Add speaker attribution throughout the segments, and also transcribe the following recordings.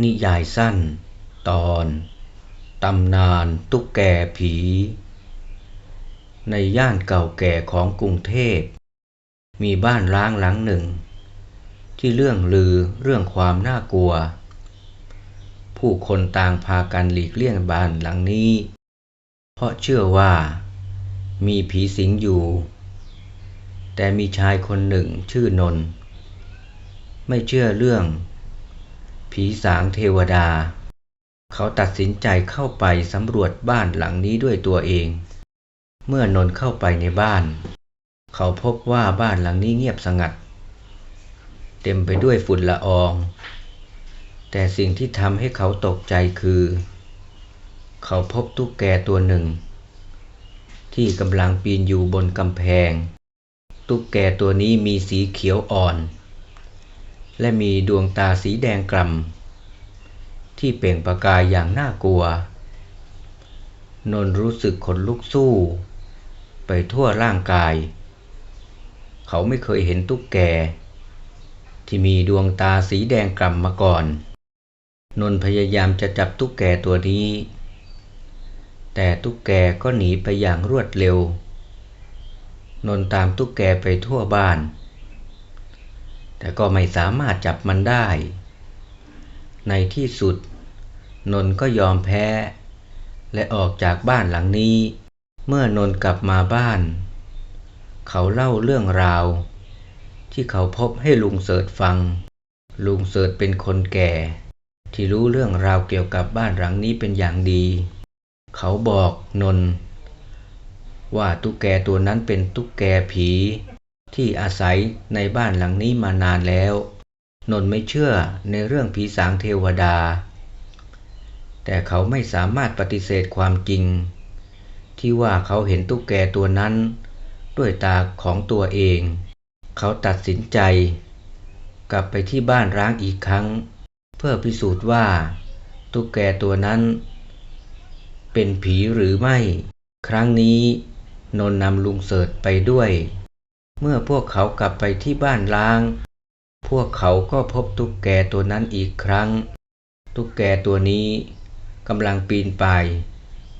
Speaker 1: นิยายสั้น ตอน ตำนานตุ๊กแกผี ในย่านเก่าแก่ของกรุงเทพ มีบ้านร้างหลังหนึ่ง ที่เรื่องลือเรื่องความน่ากลัว ผู้คนต่างพากันหลีกเลี่ยงบ้านหลังนี้ เพราะเชื่อว่า มีผีสิงอยู่ แต่มีชายคนหนึ่งชื่อนนท์ไม่เชื่อเรื่อง ผีสางเทวดา เขาตัดสินใจเข้าไปสำรวจบ้านหลังนี้ด้วยตัวเอง เมื่อนนท์เข้าไปในบ้าน เขาพบว่าบ้านหลังนี้เงียบสงัด เต็มไปด้วยฝุ่นละออง แต่สิ่งที่ทำให้เขาตกใจคือ เขาพบตุ๊กแกตัวหนึ่ง ที่กำลังปีนอยู่บนกำแพง ตุ๊กแกตัวนี้มีสีเขียวอ่อน และมีดวงตาสีแดงกล่ำที่เปล่งประกายอย่างน่ากลัวนนรู้สึกขนลุกสู้ ไปทั่วร่างกาย เขาไม่เคยเห็นตุ๊กแก ที่มีดวงตาสีแดงกล่ำมาก่อน นนพยายามจะจับตุ๊กแกตัวนี้ แต่ตุ๊กแกก็หนีไปอย่างรวดเร็ว นนตามตุ๊กแกไปทั่วบ้าน แต่ก็ไม่สามารถจับมันได้ ในที่สุด นนท์ก็ยอมแพ้ และออกจากบ้านหลังนี้ เมื่อนนท์กลับมาบ้าน เขาเล่าเรื่องราว ที่เขาพบให้ลุงเสิร์ชฟัง ลุงเสิร์ชเป็นคนแก่ ที่รู้เรื่องราวเกี่ยวกับบ้านหลังนี้เป็นอย่างดี เขาบอกนนท์ว่าตุ๊กแกตัวนั้นเป็นตุ๊กแกผี ที่อาศัยในบ้านหลังนี้มานานแล้ว นนท์ไม่เชื่อในเรื่องผีสางเทวดา แต่เขาไม่สามารถปฏิเสธความจริง ที่ว่าเขาเห็นตุ๊กแกตัวนั้นด้วยตาของตัวเอง เขาตัดสินใจ กลับไปที่บ้านร้างอีกครั้ง เพื่อพิสูจน์ว่าตุ๊กแกตัวนั้น เป็นผีหรือไม่ ครั้งนี้นนท์นำลุงเสิร์ชไปด้วย เมื่อพวกเขากลับไปที่บ้านร้าง พวกเขาก็พบตุ๊กแกตัวนั้นอีกครั้ง ตุ๊กแกตัวนี้กำลังปีนป่าย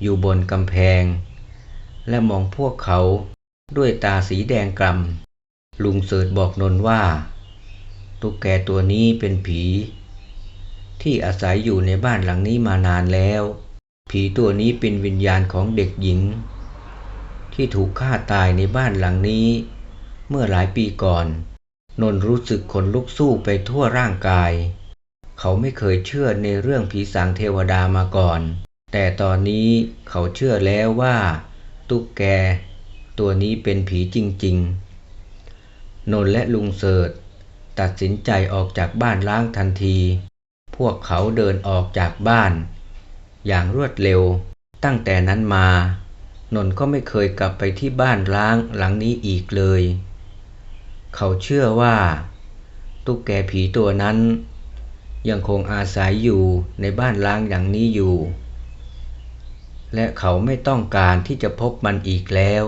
Speaker 1: อยู่บนกำแพง และมองพวกเขาด้วยตาสีแดงกล่ำลุงเสิร์ชบอกนนท์ว่า ตุ๊กแกตัวนี้เป็นผี ที่อาศัยอยู่ในบ้านหลังนี้มานานแล้ว ผีตัวนี้เป็นวิญญาณของเด็กหญิง ที่ถูกฆ่าตายในบ้านหลังนี้ เมื่อหลายปีก่อน นนท์รู้สึกขนลุกสู้ไปทั่วร่างกาย เขาไม่เคยเชื่อในเรื่องผีสางเทวดามาก่อน แต่ตอนนี้เขาเชื่อแล้วว่า ตุ๊กแก ตัวนี้เป็นผีจริง ๆ นนท์และลุงเสิร์ชตัดสินใจออกจากบ้านล้างทันที พวกเขาเดินออกจากบ้าน อย่างรวดเร็ว ตั้งแต่นั้นมานนท์ก็ไม่เคยกลับไปที่บ้านร้างหลังนี้อีกเลย เขาเชื่อว่าตุ๊กแกผีตัวนั้น ยังคงอาศัยอยู่ในบ้านล้างอย่างนี้อยู่ และเขาไม่ต้องการที่จะพบมันอีกแล้ว